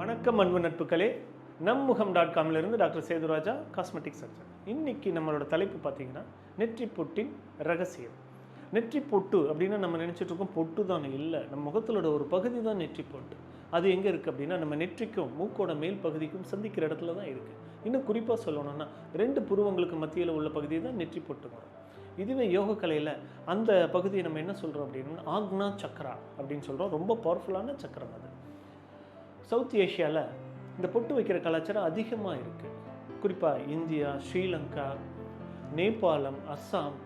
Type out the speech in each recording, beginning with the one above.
வணக்கம் அன்பு நட்புகளே. நம் முகம் டாட் காம்லேருந்து டாக்டர் சேதுராஜா காஸ்மெட்டிக் சர்ஜன் இன்னைக்கு நம்மளோட தலைப்பு பார்த்தீங்கன்னா நெற்றி பொட்டின் ரகசியம். நெற்றி பொட்டு அப்படின்னு நம்ம நினச்சிட்ருக்கோம் பொட்டு தான். இல்லை நம்ம முகத்தோட ஒரு பகுதி தான் நெற்றி பொட்டு அது எங்கே இருக்குது அப்படின்னா நம்ம நெற்றிக்கும் மூக்கோட மேல் பகுதிக்கும் சந்திக்கிற இடத்துல தான் இருக்குது இன்னும் குறிப்பாக சொல்லணும்னா ரெண்டு புருவங்களுக்கு மத்தியில் உள்ள பகுதி தான் நெற்றி பொட்டு வரும் இதுவே யோக கலையில் அந்த பகுதியை நம்ம என்ன சொல்கிறோம் அப்படின்னா ஆக்னா சக்கரா அப்படின்னு சொல்கிறோம் ரொம்ப பவர்ஃபுல்லான சக்கரம் அது. சவுத் ஏஷியாவில் இந்த பொட்டு வைக்கிற கலாச்சாரம் அதிகமாக இருக்குது குறிப்பாக இந்தியா ஸ்ரீலங்கா நேபாளம் அஸ்ஸாம்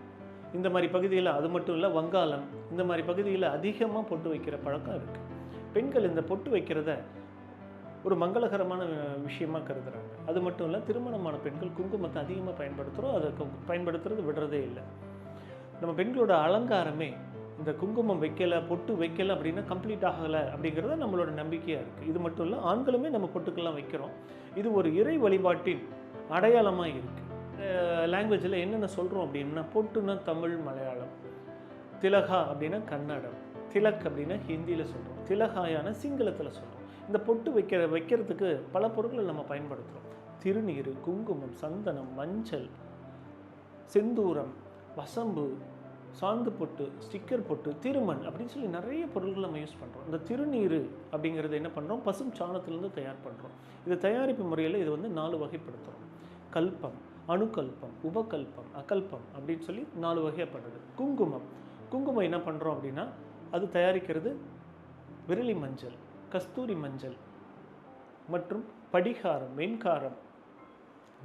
இந்த மாதிரி பகுதியில் அது மட்டும் இல்லை வங்காளம் இந்த மாதிரி பகுதியில் அதிகமாக பொட்டு வைக்கிற பழக்கம் இருக்குது பெண்கள் இந்த பொட்டு வைக்கிறத ஒரு மங்களகரமான விஷயமாக விஷயமா அது மட்டும் இல்லை திருமணமான பெண்கள் குங்குமத்தை அதிகமாக பயன்படுத்துகிறோம் அதை பயன்படுத்துறது விடுறதே இல்லை. நம்ம பெண்களோட அலங்காரமே இந்த குங்குமம் வைக்கலை பொட்டு வைக்கலை அப்படின்னா கம்ப்ளீட் ஆகலை அப்படிங்கிறது நம்மளோட நம்பிக்கையாக இருக்குது இது மட்டும் இல்லை ஆண்களுமே நம்ம பொட்டுக்கெல்லாம் வைக்கிறோம். இது ஒரு இறை வழிபாட்டின் அடையாளமாக இருக்குது லாங்குவேஜில் என்னென்ன சொல்கிறோம் அப்படின்னா பொட்டுன்னா தமிழ் மலையாளம். திலகா அப்படின்னா கன்னடம். திலக் அப்படின்னா ஹிந்தியில் சொல்கிறோம் திலகாயான சிங்களத்தில் சொல்கிறோம் இந்த பொட்டு வைக்கிற வைக்கிறதுக்கு பல பொருட்களை நம்ம பயன்படுத்துகிறோம் திருநீர் குங்குமம் சந்தனம் மஞ்சள் செந்தூரம் வசம்பு சாந்து பொட்டு ஸ்டிக்கர் பொட்டு திருமண் அப்படின்னு சொல்லி நிறைய பொருள்கள் நம்ம யூஸ் பண்ணுறோம் இந்த திருநீர் அப்படிங்கிறத என்ன பண்ணுறோம் பசும் சாணத்திலேருந்து தயார் பண்ணுறோம் இது தயாரிப்பு முறையில் இது வந்து நாலு வகைப்படுத்துகிறோம் கல்பம் அணுக்கல்பம் உபகல்பம் அகல்பம் அப்படின்னு சொல்லி நாலு வகைப்படுறது குங்குமம். குங்குமம் என்ன பண்ணுறோம் அப்படின்னா அது தயாரிக்கிறது விரலி மஞ்சள் கஸ்தூரி மஞ்சள் மற்றும் படிகாரம் வெண்காரம்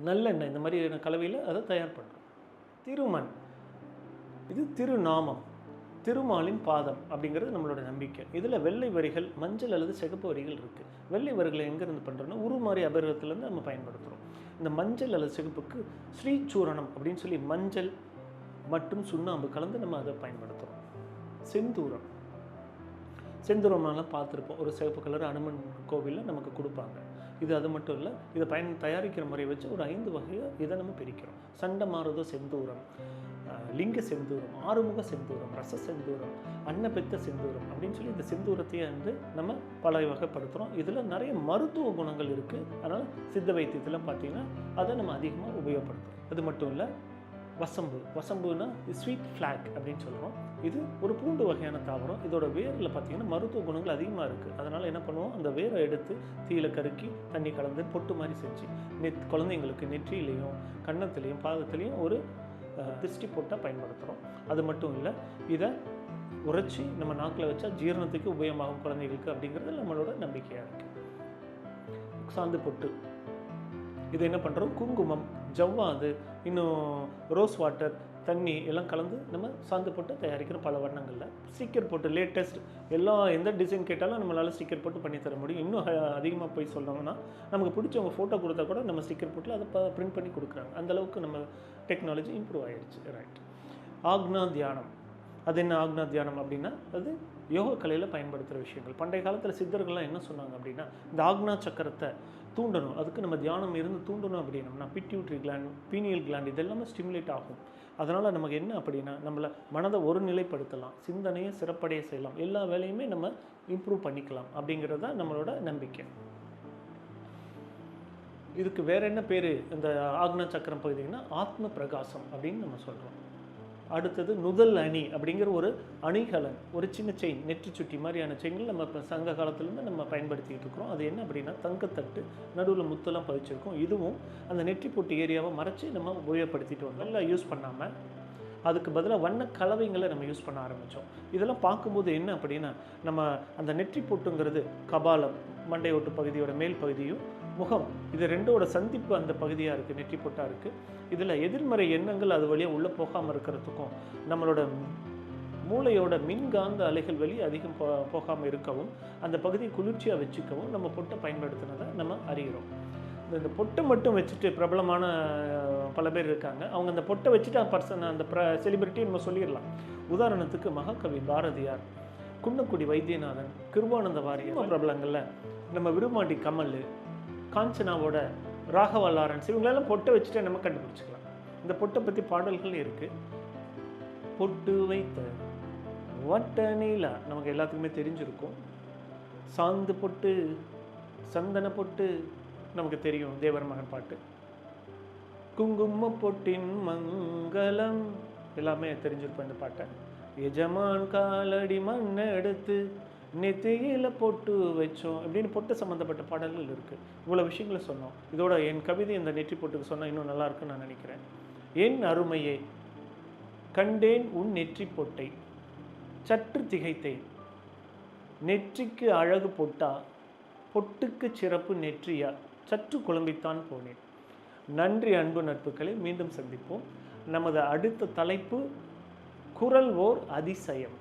நல்லெண்ணெய் இந்த மாதிரியான கலவையில் அதை தயார் பண்ணுறோம் திருமண். இது திருநாமம் திருமாலின் பாதம் அப்படிங்கிறது நம்மளோட நம்பிக்கை. இதில் வெள்ளை வரிகள் மஞ்சள் அல்லது சிகப்பு வரிகள் இருக்குது வெள்ளை வரிகளை எங்கேருந்து பண்ணுறோன்னா உருமாறி அபரிகத்திலேருந்து நம்ம பயன்படுத்துகிறோம் இந்த மஞ்சள் அல்லது சிகப்புக்கு ஸ்ரீசூரணம் அப்படின்னு சொல்லி மஞ்சள் மற்றும் சுண்ணாம்பு கலந்து நம்ம அதை பயன்படுத்துகிறோம் செந்தூரம். செந்தூரம்னாலாம் பார்த்துருப்போம். ஒரு சிவப்பு கலர் அனுமன் கோவிலில் நமக்கு கொடுப்பாங்க. இது அது மட்டும் இல்லை இதை பயன் தயாரிக்கிற முறையை வச்சு ஒரு ஐந்து வகையை இதை நம்ம பிரிக்கிறோம். சண்டை மாறுதோ செந்தூரம். லிங்க செந்தூரம் ஆறுமுக செந்தூரம் ரச செந்தூரம் அன்னபெத்த செந்தூரம் அப்படின்னு சொல்லி இந்த செந்தூரத்தையே வந்து நம்ம பல வகைப்படுத்துகிறோம் இதில் நிறைய மருத்துவ குணங்கள் இருக்குது அதனால் சித்த வைத்தியத்தில் பார்த்தீங்கன்னா அதை நம்ம அதிகமாக உபயோகப்படுத்துகிறோம் அது மட்டும் இல்லை வசம்பு. வசம்புனா ஸ்வீட் ஃப்ளாக் அப்படின்னு சொல்கிறோம் இது ஒரு பூண்டு வகையான தாவரம். இதோட வேரில் பார்த்தீங்கன்னா மருத்துவ குணங்கள் அதிகமாக இருக்குது அதனால் என்ன பண்ணுவோம்? அந்த வேரை எடுத்து தீயில கருக்கி தண்ணி கலந்து பொட்டு மாதிரி செஞ்சு நெத் குழந்தைங்களுக்கு நெற்றியிலையும் கன்னத்துலேயும் பாதத்துலேயும் ஒரு திருஷ்டி போட்டால் பயன்படுத்துகிறோம் அது மட்டும் இல்லை இதை உரைச்சி நம்ம நாக்கில் வச்சா ஜீரணத்துக்கு உபயோகமாகும் குழந்தைகளுக்கு அப்படிங்கிறது நம்மளோட நம்பிக்கையாக இருக்குது சாந்து பொட்டு. இது என்ன பண்ணுறோம் குங்குமம் ஜவ்வாது இன்னும் ரோஸ் வாட்டர் தண்ணி எல்லாம் கலந்து நம்ம சாந்து போட்டு தயாரிக்கிற பல வண்ணங்களில். ஸ்டிக்கர் போட்டு லேட்டஸ்ட் எல்லா எந்த டிசைன் கேட்டாலும் நம்மளால் ஸ்டிக்கர் போட்டு பண்ணி தர முடியும். இன்னும் அதிகமாக போய் சொன்னோம்னா நமக்கு பிடிச்சவங்க ஃபோட்டோ கொடுத்தா கூட நம்ம ஸ்டிக்கர் போட்டு அதை பிரிண்ட் பண்ணி கொடுக்குறாங்க. அந்தளவுக்கு நம்ம டெக்னாலஜி இம்ப்ரூவ் ஆகிடுச்சு ரைட் ஆக்னா தியானம். அது என்ன ஆக்னா தியானம் அப்படின்னா அது யோக கலையில் பயன்படுத்துகிற விஷயங்கள். பண்டைய காலத்தில் சித்தர்கள்லாம் என்ன சொன்னாங்க அப்படின்னா இந்த ஆக்னா சக்கரத்தை தூண்டணும். அதுக்கு நம்ம தியானம் இருந்து தூண்டணும் அப்படின்னம்னா பிட்யூட்ரி கிளாண்ட் பீனியல் கிளாண்ட் இதெல்லாமே ஸ்டிமுலேட் ஆகும். அதனால் நமக்கு என்ன அப்படின்னா நம்மளை மனதை ஒரு நிலைப்படுத்தலாம். சிந்தனையை சிறப்படைய செய்யலாம். எல்லா வேலையுமே நம்ம இம்ப்ரூவ் பண்ணிக்கலாம் அப்படிங்கிறது தான் நம்மளோட நம்பிக்கை. இதுக்கு வேறு என்ன பேர்? இந்த ஆக்னா சக்கரம் பகுதிங்கன்னா ஆத்ம பிரகாசம் அப்படின்னு நம்ம சொல்கிறோம் அடுத்தது நுதல் அணி அப்படிங்கிற ஒரு அணிகலன் ஒரு சின்ன செயின் நெற்றி சுட்டி மாதிரியான செயின்கள் நம்ம இப்போ சங்க காலத்துலேருந்து நம்ம பயன்படுத்திக்கிட்டு இருக்கிறோம். அது என்ன அப்படின்னா தங்கத்தட்டு நடுவில் முத்தெல்லாம் பதிச்சிருக்கோம். இதுவும் அந்த நெற்றி போட்டு ஏரியாவை மறைச்சி நம்ம உபயோகப்படுத்திட்டு வந்தோம். நல்லா யூஸ் பண்ணாமல் அதுக்கு பதிலாக வண்ண கலவைங்களை நம்ம யூஸ் பண்ண ஆரம்பித்தோம் இதெல்லாம் பார்க்கும்போது என்ன அப்படின்னா நம்ம அந்த நெற்றி பொட்டுங்கிறது கபாலம் மண்டையோட்டு பகுதியோட மேல் பகுதியும் முகம். இது ரெண்டோட சந்திப்பு அந்த பகுதியாக இருக்குது நெற்றி பொட்டாக இருக்குது இதில் எதிர்மறை எண்ணங்கள் அது வழியாக உள்ளே போகாமல் இருக்கிறதுக்கும் நம்மளோட மூளையோட மின்காந்த அலைகள் வெளியே அதிகம் போ போகாமல் இருக்கவும் அந்த பகுதியை குளிர்ச்சியாக வச்சுக்கவும் நம்ம பொட்டை பயன்படுத்தினதை நம்ம அறிகிறோம். இந்த பொட்டை மட்டும் வச்சுட்டு பிரபலமான பல பேர் இருக்காங்க. அவங்க அந்த பொட்டை வச்சுட்டு பர்சன் அந்த ப்ர செலிபிரிட்டி நம்ம சொல்லிடலாம். உதாரணத்துக்கு மகாகவி பாரதியார் குன்னக்குடி வைத்தியநாதன் கிருபானந்த வாரியர். பிரபலங்களில். நம்ம விருமாண்டி கமல் காஞ்சனாவோட ராகவா லாரன்ஸ் இவங்களெல்லாம் பொட்டை வச்சுட்டு நம்ம கண்டுபிடிச்சிக்கலாம். இந்த பொட்டை பற்றி பாடல்கள் இருக்குது பொட்டு வைத்த வட்ட நீலா நமக்கு எல்லாத்துக்குமே தெரிஞ்சிருக்கும். சாந்து பொட்டு சந்தன பொட்டு நமக்கு தெரியும் தேவர் மகன் பாட்டு. குங்கும பொட்டின் மங்களம் எல்லாமே தெரிஞ்சிருப்போம் இந்த பாட்டை. எஜமான் காலடி மண் எடுத்து நெத்தியில பொட்டு வச்சோம் அப்படின்னு பொட்டு சம்மந்தப்பட்ட பாடல்கள் இருக்குது இவ்வளோ விஷயங்களை சொன்னோம். இதோட என் கவிதை இந்த நெற்றி பொட்டுக்கு சொன்னால் இன்னும் நல்லா இருக்குன்னு நான் நினைக்கிறேன். என் அருமையே கண்டேன் உன் நெற்றி பொட்டை சற்று திகைத்தேன். நெற்றிக்கு அழகு பொட்டா பொட்டுக்கு சிறப்பு நெற்றியா? சற்று குழம்பித்தான் போனேன். நன்றி அன்பு நட்புகளை மீண்டும் சந்திப்போம். நமது அடுத்த தலைப்பு குரல் ஓர் அதிசயம்.